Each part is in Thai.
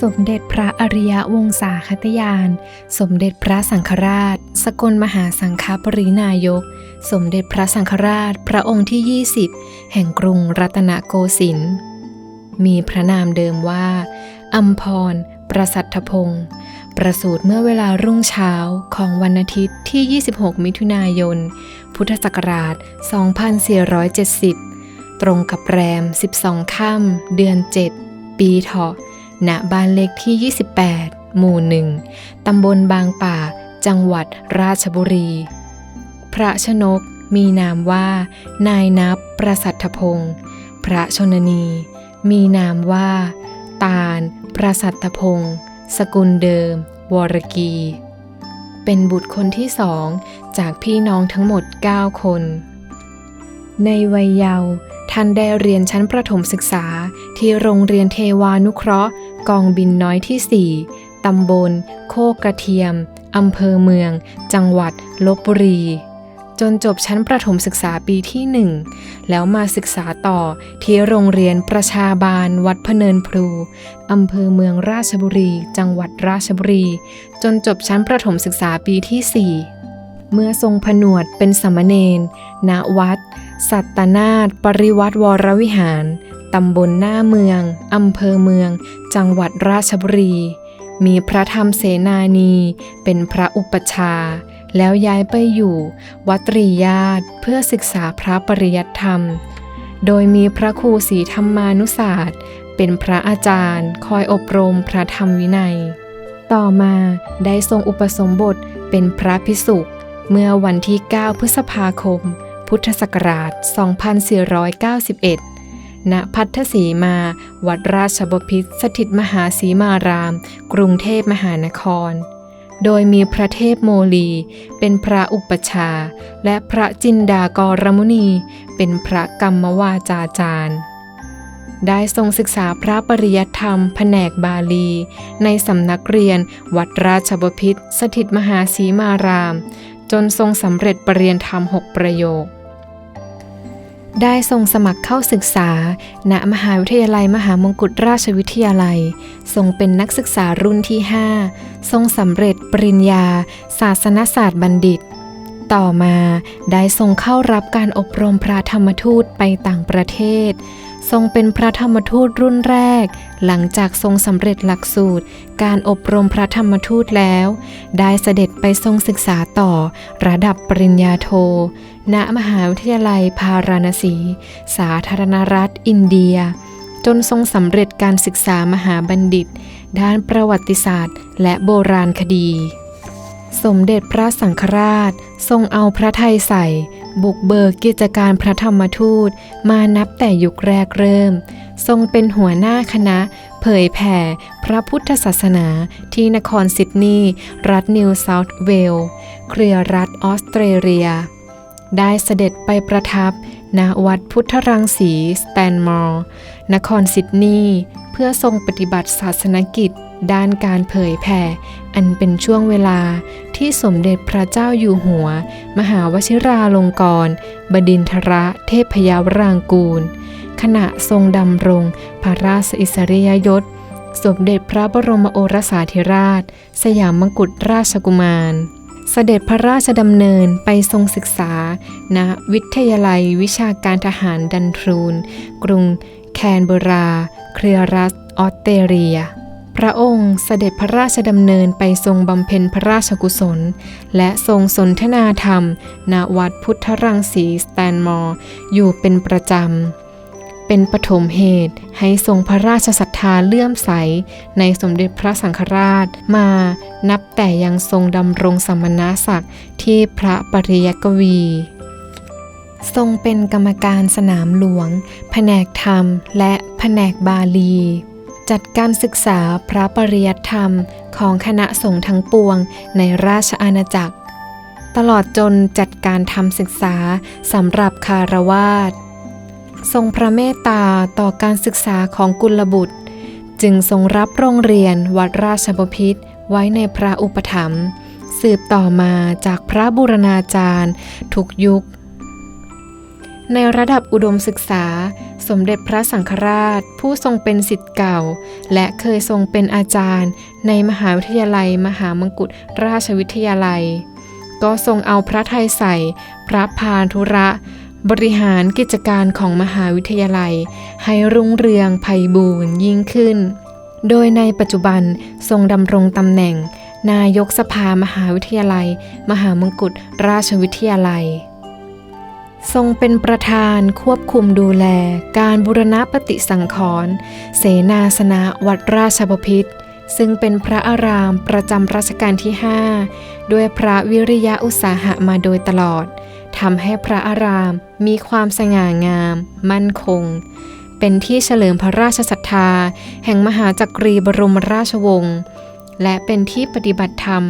สมเด็จพระอริยวงศาคตยาน สมเด็จพระสังฆราช สกลมหาสังฆปรินายก สมเด็จพระสังฆราช พระองค์ที่ 20 แห่งกรุงรัตนโกสินทร์ มีพระนามเดิมว่า อัมพร ประสัทธพงศ์ ประสูติเมื่อเวลารุ่งเช้าของวันอาทิตย์ที่ 26 มิถุนายน พุทธศักราช 2470 ตรงกับแรม 12 ค่ำเดือน 7 ปีเถาะ ณบ้านเลขที่ 28 หมู่หนึ่งตำบลบางป่า จังหวัดราชบุรี พระชนกมีนามว่า นายนับประสัทธพงศ์พระชนนี มีนามว่า ตาล ประสัทธพงศ์สกุลเดิม วรกี เป็นบุตรคนที่สองจากพี่น้องทั้งหมด 9 คน ในวัยเยาว์ ท่านได้เรียนชั้นประถมศึกษาที่โรงเรียนเทวานุเคราะห์ กองบินน้อยที่ 4 ตำบล โคกกระเทียม อำเภอเมือง จังหวัดลบบุรี จนจบชั้นประถมศึกษาปีที่ 1 แล้วมาศึกษาต่อที่โรงเรียนประชาบาล วัดพเนินพลูอำเภอเมืองราชบุรี จังหวัดราชบุรี จนจบชั้นประถมศึกษาปีที่ 4 เมื่อทรงผนวดเป็นสามเณรณวัด สัตนาถปริวัติวรวิหาร ตำบลหน้าเมือง อำเภอเมือง จังหวัดราชบุรี มีพระธรรมเสนานี เป็นพระอุปชา แล้วย้ายไปอยู่ วัตรีญาติเพื่อศึกษาพระปริยัติธรรม โดยมีพระครูศรีธรรมานุศาสตร์ เป็นพระอาจารย์ คอยอบรมพระธรรมวินัย ต่อมาได้ทรงอุปสมบทเป็นพระพิสุ เมื่อวันที่ 9 พฤษภาคม พุทธศักราช 2491 ณ พัทธสีมา วัดราชบพิตรสถิตมหาสีมาราม กรุงเทพมหานคร โดยมีพระเทพโมลี เป็นพระอุปชา และพระจินดากรมุนี เป็นพระกรรมวาจาจารย์ได้ทรงศึกษาพระปริยัติธรรมแผนกบาลี ในสำนักเรียนวัดราชบพิตรสถิตมหาสีมาราม จนทรงสำเร็จปรริญญาธรรมหกประโยค ได้ทรงสมัครเข้าศึกษา ณ มหาวิทยาลัยมหามงกุฎราชวิทยาลัย ทรงเป็นนักศึกษารุ่นที่ 5 ทรงสำเร็จปริญญา ศาสนศาสตร์บัณฑิต ต่อมาได้ทรงเข้ารับการอบรมพระธรรมทูตไปต่างประเทศ ทรงเป็นพระธรรมทูตรุ่นแรก หลังจากทรงสำเร็จหลักสูตร การอบรมพระธรรมทูตแล้ว ได้เสด็จไปทรงศึกษาต่อ ระดับปริญญาโท ณ มหาวิทยาลัยพาราณสี สาธารณรัฐอินเดีย จนทรงสำเร็จการศึกษามหาบัณฑิต ด้านประวัติศาสตร์ และโบราณคดี สมเด็จพระสังฆราช ทรงเอาพระไทยใส่ บุกเบิกกิจการพระธรรมทูตมานับแต่ยุคแรกเริ่ม ทรงเป็นหัวหน้าคณะ เผยแผ่พระพุทธศาสนาที่นครซิดนีย์รัฐนิวเซาท์เวลส์เครือรัฐออสเตรเลีย ได้เสด็จไปประทับณวัดพุทธรังสีสแตนมอร์นครซิดนีย์เพื่อทรงปฏิบัติศาสนกิจ ด้านการเผยแผ่ อันเป็นช่วงเวลาที่สมเด็จพระเจ้าอยู่หัว มหาวชิราลงกรณบดินทรเทพยาวรางกูล ขณะทรงดำรงพระราชอิสริยยศ สมเด็จพระบรมโอรสาธิราช สยามมกุฎราชกุมารเสด็จพระราชดำเนินไปทรงศึกษา ณ วิทยาลัยวิชาการทหารดันทรูน กรุงแคนเบรา เครือรัฐออสเตรเลีย พระองค์เสด็จพระราชดำเนินไปทรงบำเพ็ญพระราชกุศล และทรงสนทนาธรรม ณ วัดพุทธรังสีสแตนมอร์อยู่เป็นประจำ เป็นปฐมเหตุให้ทรงพระราชศรัทธาเลื่อมใส ในสมเด็จพระสังฆราชมานับแต่ยังทรงดำรงสมณศักดิ์ที่พระปริยกวีทรงเป็นกรรมการสนามหลวง แผนกธรรม และแผนกบาลี จัดการศึกษาพระปริยัติธรรมของคณะสงฆ์ทั้งปวงในราชอาณาจักร ตลอดจนจัดการทำศึกษาสำหรับคารวาสทรงพระเมตตาต่อการศึกษาของกุลบุตร จึงทรงรับโรงเรียนวัดราชบพิตรไว้ในพระอุปถัมภ์สืบต่อมาจากพระบูรณาจารย์ ทุกยุค ในระดับอุดมศึกษา สมเด็จพระสังฆราช ผู้ทรงเป็นสิทธิ์เก่า และเคยทรงเป็นอาจารย์ ในมหาวิทยาลัย มหามงกุฎราชวิทยาลัย ก็ทรงเอาพระไทยใส่ พระพานธุระ บริหารกิจการของมหาวิทยาลัย ให้รุ่งเรืองไพบูรย์ยิ่งขึ้น โดยในปัจจุบันทรงดำรงตำแหน่ง นายกสภามหาวิทยาลัย มหามงกุฎราชวิทยาลัย ทรงเป็นประธานควบคุมดูแล การบูรณปฏิสังขรณ์เสนาสนะวัดราชบพิตรซึ่งเป็นพระอารามประจำรัชกาลที่ 5 ด้วยพระวิริยะอุตสาหะมาโดยตลอดทำให้พระอารามมีความสง่างาม มั่นคง เป็นที่เฉลิมพระราชศรัทธา แห่งมหาจักรีบรมราชวงศ์และเป็นที่ปฏิบัติธรรม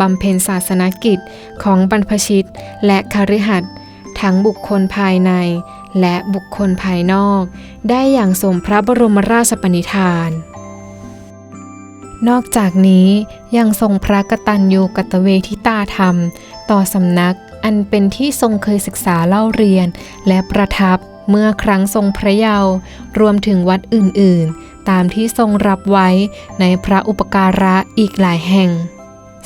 บำเพ็ญศาสนกิจของบรรพชิตและคฤหัสถ์ ทั้งบุคคลภายใน และบุคคลภายนอก ได้อย่างสมพระบรมราชปณิธาน นอกจากนี้ยังทรงพระกตัญญูกตเวทิตาธรรม ต่อสำนักอันเป็นที่ทรงเคยศึกษาเล่าเรียน และประทับเมื่อครั้งทรงพระเยาว์รวมถึงวัดอื่นๆ ตามที่ทรงรับไว้ในพระอุปการะอีกหลายแห่ง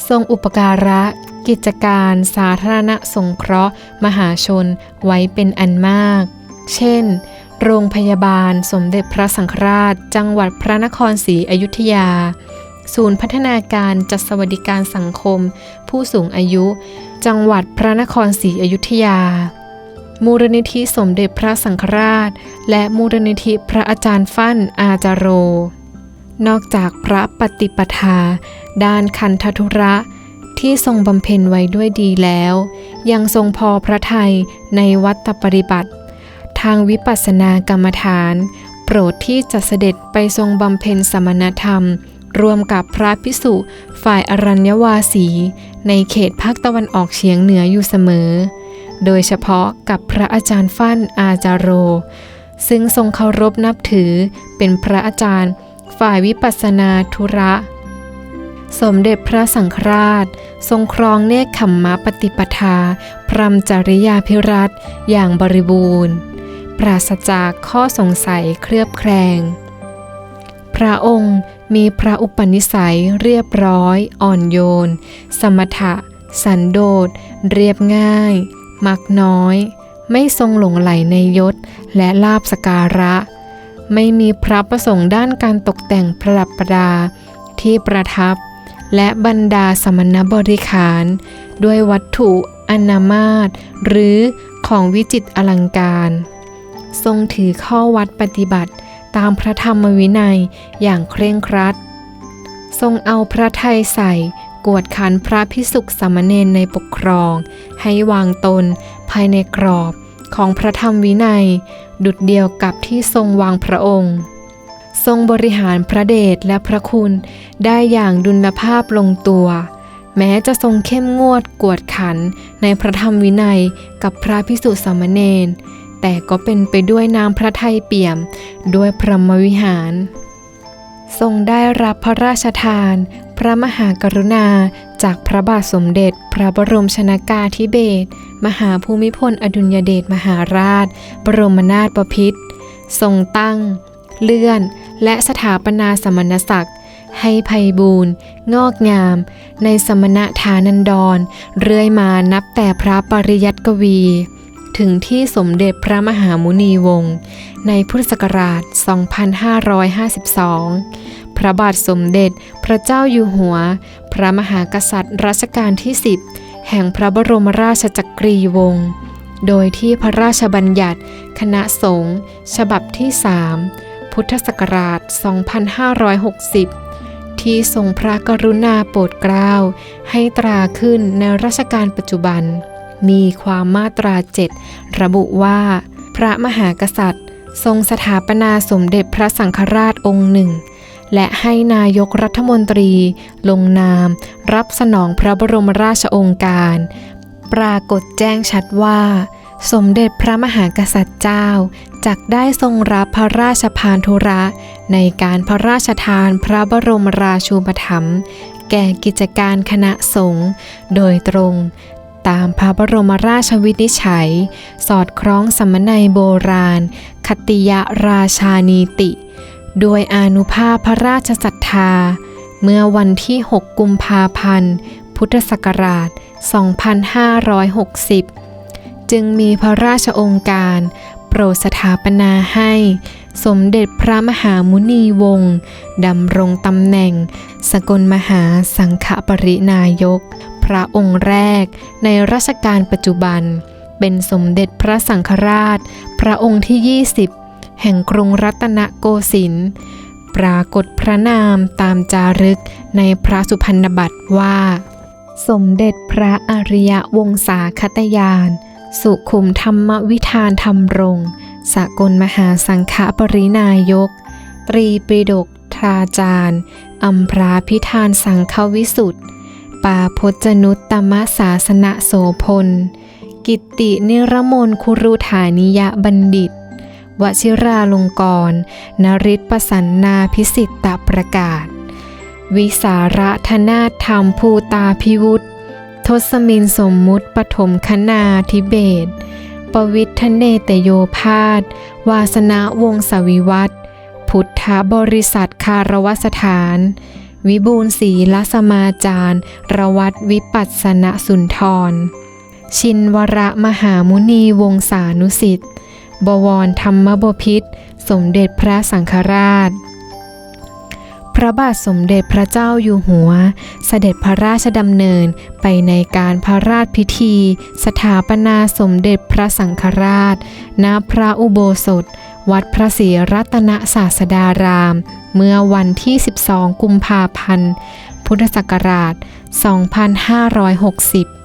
ทรงอุปการะ กิจการสาธารณสงเคราะห์ มหาชนไว้เป็นอันมาก เช่น โรงพยาบาลสมเด็จพระสังฆราช จังหวัดพระนครศรีอยุธยา ศูนย์พัฒนาการจัดสวัสดิการสังคม ผู้สูงอายุ จังหวัดพระนครศรีอยุธยา มูลนิธิสมเด็จพระสังฆราช และมูลนิธิพระอาจารย์ฟั่นอาจารโร นอกจากพระปฏิปทา ด้านคันธทุระ ที่ทรงบำเพ็ญไว้ด้วยดีแล้ว ยังทรงพอพระทัยในวัตปริบัติ ทางวิปัสสนากรรมฐาน โปรดที่จะเสด็จไปทรงบำเพ็ญสมณธรรม รวมกับพระพิสุฝ่ายอรัญญวาสี ในเขตภาคตะวันออกเฉียงเหนืออยู่เสมอ โดยเฉพาะกับพระอาจารย์ฟั่นอาจารโร ซึ่งทรงเคารพนับถือเป็นพระอาจารย์ฝ่ายวิปัสสนาธุระ สมเด็จพระสังฆราช ทรงครองเนคขมมะปฏิปทา พรมจริยาภิรัตอย่างบริบูรณ์ ปราศจากข้อสงสัยเคลือบแคลง พระองค์มีพระอุปนิสัยเรียบร้อย อ่อนโยน สมถะ สันโดษ เรียบง่าย มักน้อย ไม่ทรงหลงไหลในยศและลาบสการะ ไม่มีพระประสงค์ด้านการตกแต่งประดับประดาที่ประทับ และบรรดาสมณบริขาร ด้วยวัตถุอนามาตหรือของวิจิตรอลังการ ทรงถือข้อวัดปฏิบัติตามพระธรรมวินัยอย่างเคร่งครัด ทรงเอาพระไทยใส่กวดขันพระพิสุกสามเณรในปกครอง ให้วางตนภายในกรอบของพระธรรมวินัย ดุดเดียวกับที่ทรงวางพระองค์ ทรงบริหารพระเดชและพระคุณได้อย่างดุลภาพลงตัว แม้จะทรงเข้มงวดกวดขันในพระธรรมวินัยกับพระพิสุสามเณรแต่ก็เป็นไปด้วยน้ำพระทัยเปี่ยมด้วยพรหมวิหาร ทรงได้รับพระราชทาน พระมหากรุณาจากพระบาทสมเด็จ พระบรมชนากาธิเบศรมหาภูมิพลอดุลยเดชมหาราช บรมนาถบพิตรทรงตั้ง เลื่อน และสถาปนาสมณศักดิ์ ให้ไพบูรณ์งอกงาม ในสมณฐานันดร เรื่อยมานับแต่พระปริยัติกวี ถึงที่สมเด็จพระมหามุนีวงศ์ในพุทธศักราช 2552 พระบาทสมเด็จพระเจ้าอยู่หัว พระมหากษัตริย์รัชกาลที่ 10 แห่งพระบรมราชจักรีวงศ์โดยที่พระราชบัญญัติ คณะสงฆ์ฉบับที่3 พุทธศักราช 2560 ที่ทรงพระกรุณาโปรดเกล้าให้ตราขึ้นในรัชกาลปัจจุบัน มีความมาตราเจ็ดระบุว่า พระมหากษัตริย์ ทรงสถาปนาสมเด็จพระสังฆราชองค์หนึ่ง และให้นายกรัฐมนตรี ลงนาม รับสนองพระบรมราชองค์การ ปรากฏแจ้งชัดว่า สมเด็จพระมหากษัตริย์เจ้าจักได้ทรงรับพระราชพานธุระ ในการพระราชทานพระบรมราชูปถัมภ์แก่กิจการคณะสงฆ์โดยตรงตามพระบรมราชวินิจฉัย สอดคล้องสมนัยโบราณ คติยราชานีติ โดยอนุภาพพระราชศรัทธา เมื่อวันที่ 6 กุมภาพันธ์ พุทธศักราช 2560 จึงมีพระราชองค์การ โปรดสถาปนาให้ สมเด็จพระมหามุนีวงศ์ดำรงตำแหน่ง สกลมหาสังฆปรินายก พระองค์แรกในรัชกาลปัจจุบัน เป็นสมเด็จพระสังฆราช พระองค์ที่ 20 แห่งกรุงรัตนโกสินทร์ปรากฏพระนามตามจารึกในพระสุพรรณบัตรว่า สมเด็จพระอริยวงศาคตยาน สุขุมธรรมวิธานธรรมรงสกลมหาสังฆปรินายก ตรีปิฎกทราจารย์อัมพราพิธานสังฆวิสุทธ์ปาพจนุตตมศาสนโสพล กิตตินิรมนคุรุฐานิยบัณฑิต วชิราลงกรณนริศประสันนาพิสิทธประกาศ วิสาระธนาธรรมภูตาพิวุฒ ทศมินสมมุติปฐมคณาธิเบศปวิทธเนตโยพาสวาสนาวงศวิวัตพุทธบริษัทคารวสถาน วิบูลศรีลสมาจารระวัตวิปัสสนสุนทร ชินวรมหามุนีวงศานุสิทธิ์บวรธรรมบพิษ สมเด็จพระสังฆราช พระบาทสมเด็จพระเจ้าอยู่หัว เสด็จพระราชดำเนินไปในการพระราชพิธี สถาปนาสมเด็จพระสังฆราช ณ พระอุโบสถ วัดพระศรีรัตนศาสดาราม เมื่อวันที่ 12 กุมภาพันธ์ พุทธศักราช 2560